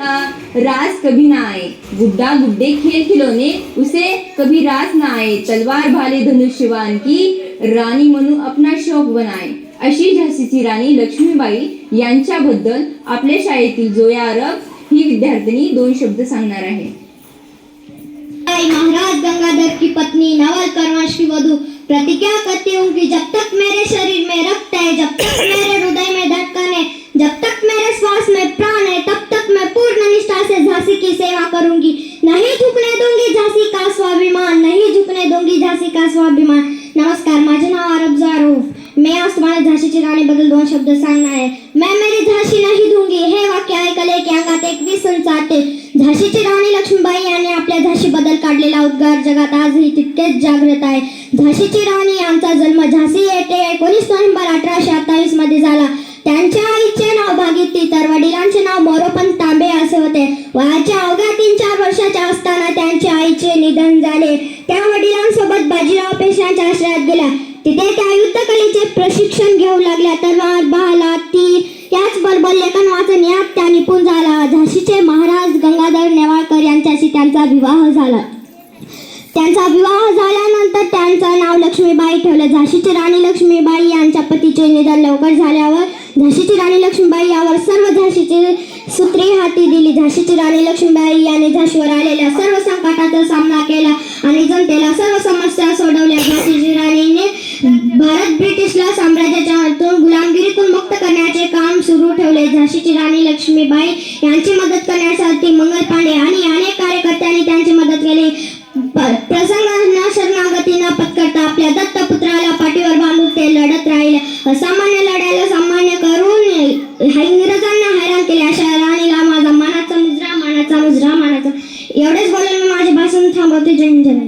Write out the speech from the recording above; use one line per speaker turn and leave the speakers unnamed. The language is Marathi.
आ, राज कभी ना आए। गुड्डा गुड्डे खेल खिलौने उसे कभी रास ना आए। तलवार भाले धनुष्यवान की राणी म्हणून अपना शौक बनाए। अशी झाशीची राणी लक्ष्मीबाई यांच्याबद्दल आपल्या शाळेतील जोया अरब ही विद्यार्थिनी दोन शब्द सांगणार आहे.
महाराज गंगाधर की पत्नी नवल करवंश की वधु। प्रतिज्ञा करती हूँ कि जब तक मैं शरीर में रक्त है जब तक मेरे हृदय में धड़कन है जब तक मेरे श्वास में प्राण है तब तक मैं पूर्ण निष्ठा से झांसी की सेवा करूंगी। नहीं झुकने दूंगी झांसी का स्वाभिमान नहीं झुकने दूंगी झांसी का स्वाभिमान। नमस्कार माझे नाव अरब जारूफ। मी आज तुम्हाला झाशीची राणीबद्दल दोन शब्द सांगणार आहे. मैं मेरी झाशी नाही दूंगी। हे वाक्य ऐकले की अंगात एकवीस विसन चालते झाशीची राणी लक्ष्मीबाई यांनी आपल्या झाशीबद्दल काढलेला उद्गार जगात आजही तितकेच जागृत आहे. झाशीची राणी यांचा जन्म झाशी येथे एकोणीस नोव्हेंबर अठराशे अठ्ठावीसमध्ये झाला. मोरोपंत तांबे असे होते. वयाच्या अवघ्या तीन चार वर्षाच्या असताना त्यांच्या आईचे निधन झाले. त्या वडिलांसोबत बाजीराव पेशव्यांच्या आश्रयात गेल्या तिथे त्या युद्धकलेचे प्रशिक्षण घेऊ लागल्या. तलवार भाला तीर याचबरोबर लेखन वाचन यात त्या निपुण झाला. झाशीचे महाराज गंगाधर नेवाळकर यांच्याशी त्यांचा विवाह झाला. त्यांचा विवाह झाल्यानंतर त्यांचं नाव लक्ष्मीबाई ठेवलं. झाशीची राणी लक्ष्मीबाई यांच्या पतीचे निधन लवकर झाल्यावर झाशीची राणी लक्ष्मीबाई यावर सर्व झाशीची सूत्रे हाती दिली. झाशीची राणी लक्ष्मीबाई याने झाशीवर आलेल्या सर्व संकटाचा सामना केला आणि जनतेला सर्व समस्या सोडवल्या. झाशीची राणीने भारत ब्रिटिशला साम्राज्याच्या हातून गुलामगिरीतून मुक्त करण्याचे काम सुरू ठेवले. झाशीची राणी लक्ष्मीबाई यांची मदत करण्यासाठी मंगल पांडे आणि अनेक कार्यकर्त्यांनी त्यांची मदत केली. प्रसंगांना शरणागतीनं पत्करता आपल्या दत्तपुत्राला पाठीवर बांधून ते लढत राहिले. असामान्य सगळ्यांना हैराण केले. अशा राणीला माझा मानाचा मुजरा मानाचा मुजरा मानाचा. एवढेच बोलून मी माझे भाषण थांबवते. जय जय